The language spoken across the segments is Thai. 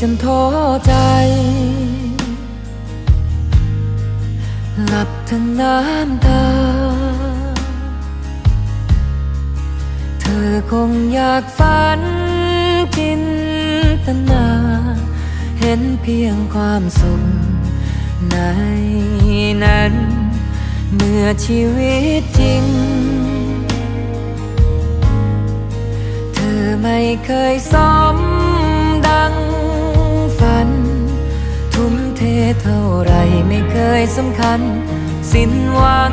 จนท้อใจ หลับทั้งน้ำตา เธอคงอยากฝันจินตนา เห็นเพียงความสุขในนั้น เมื่อชีวิตจริง เธอไม่เคยสม เท่าไรไม่เคยสำคัญ สิ้นหวัง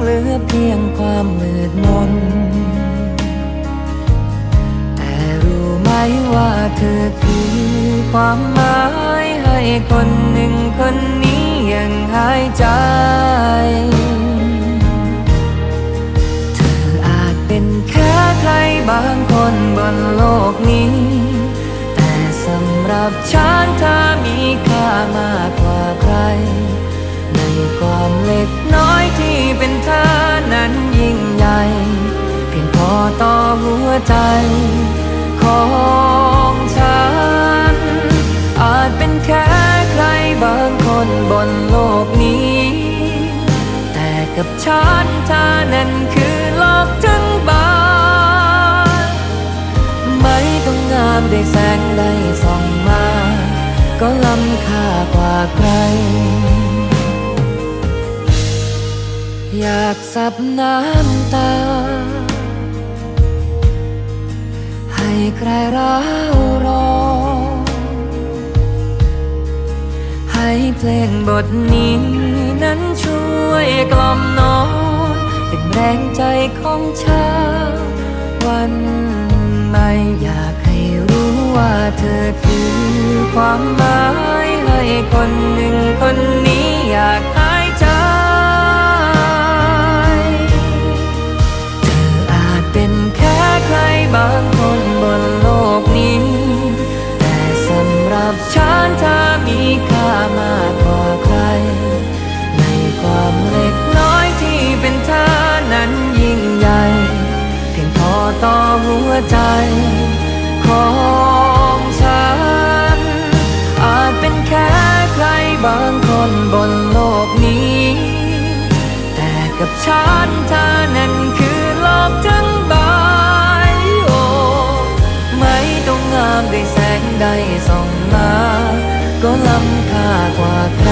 เหลือเพียงความมืดมน แต่รู้ไหมว่าเธอคือความหมายให้คนหนึ่งคนนี้ยังหายใจ เธออาจเป็นแค่ใครบางคนบนโลกนี้ แต่สำหรับฉันเธอมีค่ามาก ใครในความเล็กน้อยที่เป็นเธอนั้นยิ่งใหญ่ เพียงพอต่อหัวใจ ของฉัน อาจเป็นแค่ใครบางคนบนโลกนี้ แต่กับฉันเธอนั้นคือโลกทั้งใบไม่ต้องงามด้วยแสงใดส่องมา ก็ล้ำค่ากว่าใคร อยากสับน้ำตา ให้ใครร้าวรอให้เพลงบทนี้นั้นช่วยกล่อมนอนเป็นแรงใจของเช้าวันใหม่อยากให้รู้ว่าเธอคือ ความหมายให้คนหนึ่งคนนี้อยากหายใจ เธออาจเป็นแค่ใครบางคนบนโลกนี้ แต่สำหรับฉันเธอมีค่ามากกว่าใคร ในความเล็กน้อยที่เป็นเธอนั้นยิ่งใหญ่ เพียงพอต่อหัวใจ รบางคนบนโลกนี้ แต่กับฉันเธอนั้นคือโลกทั้งใบโอ้ไม่ต้องงามด้วยแสงใดส่องมา ก็ล้ำค่ากว่าใคร